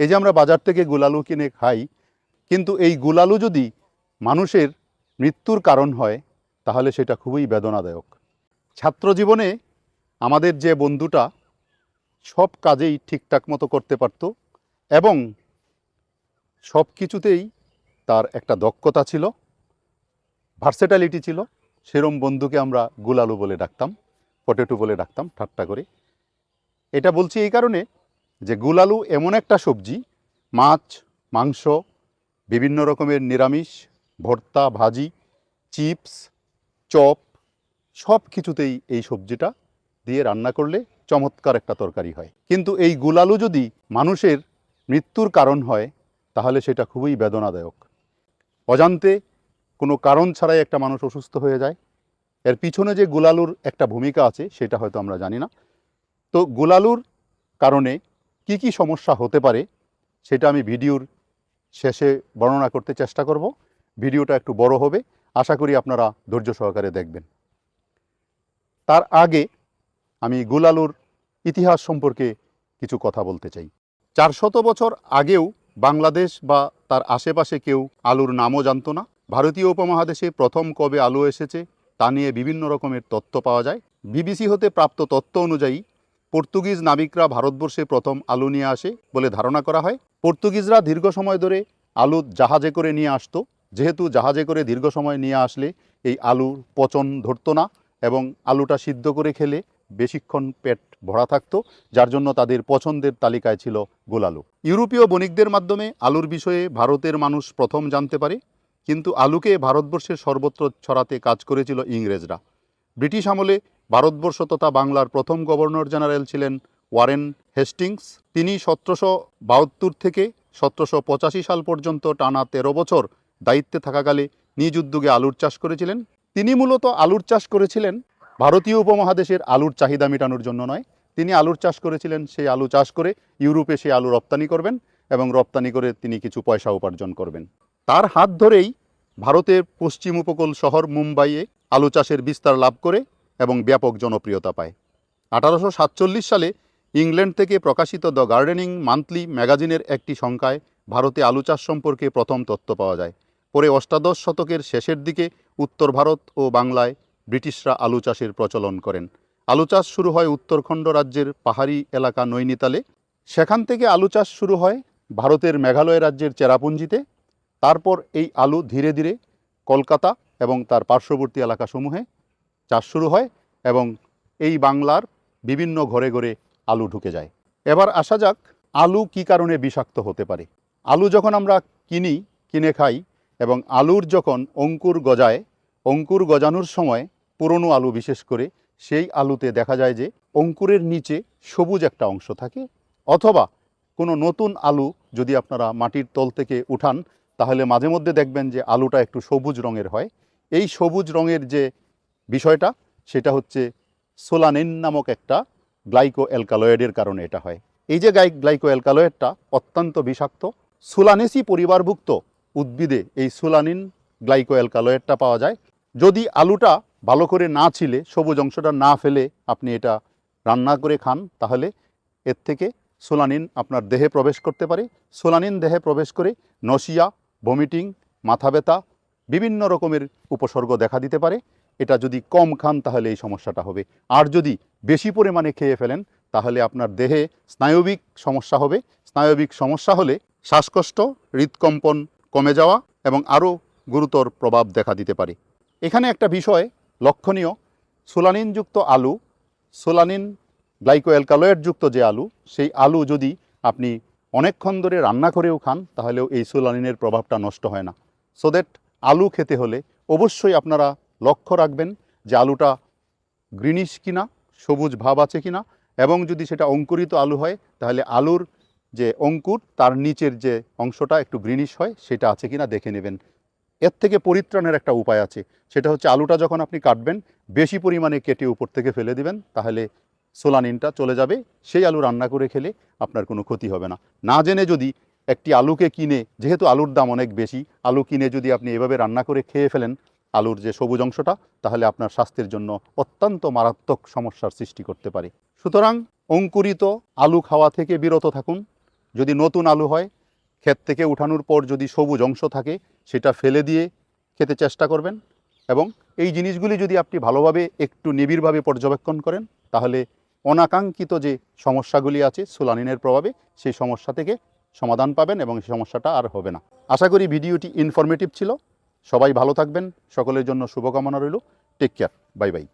এই যে আমরা বাজার থেকে গুলালু কিনে খাই, কিন্তু এই গুলালু যদি মানুষের মৃত্যুর কারণ হয়, তাহলে সেটা খুবই বেদনাদায়ক। ছাত্র জীবনে আমাদের যে বন্ধুটা সব কাজেই ঠিকঠাক মতো করতে পারতো এবং সব কিছুতেই তার একটা দক্ষতা ছিল ভার্সেটালিটি ছিল, সেরম বন্ধুকে আমরা গুলালু বলে ডাকতাম পটেটো বলে ডাকতাম, ঠাট্টা করে। এটা বলছি এই কারণে যে গুলালু এমন একটা সবজি, মাছ, মাংস, বিভিন্ন রকমের নিরামিষ, ভর্তা, ভাজি, চিপস, চপ, সব কিছুতেই এই সবজিটা দিয়ে রান্না করলে চমৎকার একটা তরকারি হয়। কিন্তু এই গুলালু যদি মানুষের মৃত্যুর কারণ হয়, তাহলে সেটা খুবই বেদনাদায়ক। অজান্তে কোনো কারণ ছাড়াই একটা মানুষ অসুস্থ হয়ে যায়। এর পিছনে যে গুলালুর একটা ভূমিকা আছে, সেটা হয়তো আমরা জানি না। তো গুলালুর কারণে কি কি সমস্যা হতে পারে সেটা আমি ভিডিওর শেষে বর্ণনা করতে চেষ্টা করব। ভিডিওটা একটু বড় হবে। আশা করি আপনারা ধৈর্য সহকারে দেখবেন। তার আগে আমি গুলালুর ইতিহাস সম্পর্কে কিছু কথা বলতে চাই। চারশত বছর আগেও বাংলাদেশ বা তার আশেপাশে কেউ আলুর নামও জানতো না। ভারতীয় উপমহাদেশে প্রথম কবে আলু এসেছে তা নিয়ে বিভিন্ন রকমের তথ্য পাওয়া যায়। বিবিসি হতে প্রাপ্ত তথ্য অনুযায়ী পর্তুগিজ নাবিকরা ভারতবর্ষে প্রথম আলু নিয়ে আসে বলে ধারণা করা হয়। পর্তুগিজরা দীর্ঘ সময় ধরে আলু জাহাজে করে নিয়ে আসতো। যেহেতু জাহাজে করে দীর্ঘ সময় নিয়ে আসলে এই আলুর পচন ধরতো না এবং আলুটা সিদ্ধ করে খেলে বেশিক্ষণ পেট ভরা থাকতো, যার জন্য তাদের পছন্দের তালিকায় ছিল গোলালু ইউরোপীয় বণিকদের মাধ্যমে আলুর বিষয়ে ভারতের মানুষ প্রথম জানতে পারে, কিন্তু আলুকে ভারতবর্ষের সর্বত্র ছড়াতে কাজ করেছিল ইংরেজরা। ব্রিটিশ আমলে ভারতবর্ষ তথা বাংলার প্রথম গভর্নর জেনারেল ছিলেন ওয়ারেন হেস্টিংস। তিনি সতেরোশো বাহাত্তর থেকে সতেরোশো পঁচাশি সাল পর্যন্ত টানা তেরো বছর দায়িত্বে থাকাকালে নিজ উদ্যোগে আলুর চাষ করেছিলেন। তিনি মূলত আলুর চাষ করেছিলেন ভারতীয় উপমহাদেশের আলুর চাহিদা মেটানোর জন্য নয়। তিনি আলুর চাষ করেছিলেন, সেই আলু চাষ করে ইউরোপে সেই আলু রপ্তানি করবেন এবং রপ্তানি করে তিনি কিছু পয়সা উপার্জন করবেন। তার হাত ধরেই ভারতের পশ্চিম উপকূল শহর মুম্বাইয়ে আলু চাষের বিস্তার লাভ করে এবং ব্যাপক জনপ্রিয়তা পায়। আঠারোশো সাতচল্লিশ সালে ইংল্যান্ড থেকে প্রকাশিত দ্য গার্ডেনিং মান্থলি ম্যাগাজিনের একটি সংখ্যায় ভারতে আলু চাষ সম্পর্কে প্রথম তথ্য পাওয়া যায়। পরে অষ্টাদশ শতকের শেষের দিকে উত্তর ভারত ও বাংলায় ব্রিটিশরা আলু চাষের প্রচলন করেন। আলু চাষ শুরু হয় উত্তরখণ্ড রাজ্যের পাহাড়ি এলাকা নৈনিতালে। সেখান থেকে আলু চাষ শুরু হয় ভারতের মেঘালয় রাজ্যের চেরাপুঞ্জিতে। তারপর এই আলু ধীরে ধীরে কলকাতা এবং তার পার্শ্ববর্তী এলাকাসমূহে চাষ শুরু হয় এবং এই বাংলার বিভিন্ন ঘরে ঘরে আলু ঢুকে যায়। এবার আসা যাক আলু কি কারণে বিষাক্ত হতে পারে। আলু যখন আমরা কিনি, কিনে খাই এবং আলুর যখন অঙ্কুর গজায়, অঙ্কুর গজানোর সময় পুরনো আলু বিশেষ করে সেই আলুতে দেখা যায় যে অঙ্কুরের নিচে সবুজ একটা অংশ থাকে। অথবা কোনো নতুন আলু যদি আপনারা মাটির তল থেকে উঠান, তাহলে মাঝে মধ্যে দেখবেন যে আলুটা একটু সবুজ রঙের হয়। এই সবুজ রঙের যে বিষয়টা, সেটা হচ্ছে সোলানিন নামক একটা গ্লাইকো অ্যালকালয়েডের কারণে এটা হয়। এই যে গাই গ্লাইকো অ্যালকালয়েডটা অত্যন্ত বিষাক্ত। সুলানেসি পরিবারভুক্ত উদ্ভিদে এই সুলানিন গ্লাইকো অ্যালকালয়েডটা পাওয়া যায়। যদি আলুটা ভালো করে না ছিলে, সবুজ অংশটা না ফেলে আপনি এটা রান্না করে খান, তাহলে এর থেকে সোলানিন আপনার দেহে প্রবেশ করতে পারে। সোলানিন দেহে প্রবেশ করে নসিয়া, ভমিটিং, মাথা ব্যথা, বিভিন্ন রকমের উপসর্গ দেখা দিতে পারে। এটা যদি কম খান, তাহলে এই সমস্যাটা হবে। আর যদি বেশি পরিমাণে খেয়ে ফেলেন, তাহলে আপনার দেহে স্নায়বিক সমস্যা হবে। স্নায়বিক সমস্যা হলে শ্বাসকষ্ট, হৃদকম্পন কমে যাওয়া এবং আরও গুরুতর প্রভাব দেখা দিতে পারে। এখানে একটা বিষয় লক্ষণীয়। সোলানিনযুক্ত আলু, সোলানিন গ্লাইকোঅ্যালকালয়েডযুক্ত যে আলু, সেই আলু যদি আপনি অনেকক্ষণ ধরে রান্না করেও খান, তাহলেও এই সোলানিনের প্রভাবটা নষ্ট হয় না। সো দ্যাট আলু খেতে হলে অবশ্যই আপনারা লক্ষ্য রাখবেন যে আলুটা গ্রিনিশ কিনা, সবুজ ভাব আছে কিনা, এবং যদি সেটা অঙ্কুরিত আলু হয়, তাহলে আলুর যে অঙ্কুর, তার নিচের যে অংশটা একটু গ্রিনিশ হয়, সেটা আছে কিনা দেখে নেবেন। এর থেকে পরিত্রাণের একটা উপায় আছে, সেটা হচ্ছে আলুটা যখন আপনি কাটবেন, বেশি পরিমাণে কেটে উপর থেকে ফেলে দিবেন, তাহলে সোলানিনটা চলে যাবে, সেই আলু রান্না করে খেলে আপনার কোনো ক্ষতি হবে না। না জেনে যদি একটি আলুকে কিনে, যেহেতু আলুর দাম অনেক বেশি, আলু কিনে যদি আপনি এভাবে রান্না করে খেয়ে ফেলেন আলুর যে সবুজ অংশটা, তাহলে আপনার স্বাস্থ্যের জন্য অত্যন্ত মারাত্মক সমস্যার সৃষ্টি করতে পারে। সুতরাং অঙ্কুরিত আলু খাওয়া থেকে বিরত থাকুন। যদি নতুন আলু হয়, ক্ষেত থেকে উঠানোর পর যদি সবুজ অংশ থাকে, সেটা ফেলে দিয়ে খেতে চেষ্টা করবেন এবং এই জিনিসগুলি যদি আপনি ভালোভাবে একটু নিবিড়ভাবে পর্যবেক্ষণ করেন, তাহলে অনাকাঙ্ক্ষিত যে সমস্যাগুলি আছে সুলানিনের প্রভাবে, সেই সমস্যা থেকে সমাধান পাবেন এবং সেই সমস্যাটা আর হবে না। আশা করি ভিডিওটি ইনফরমেটিভ ছিল। সবাই ভালো থাকবেন সকলের জন্য শুভকামনা রইল টেক কেয়ার বাই বাই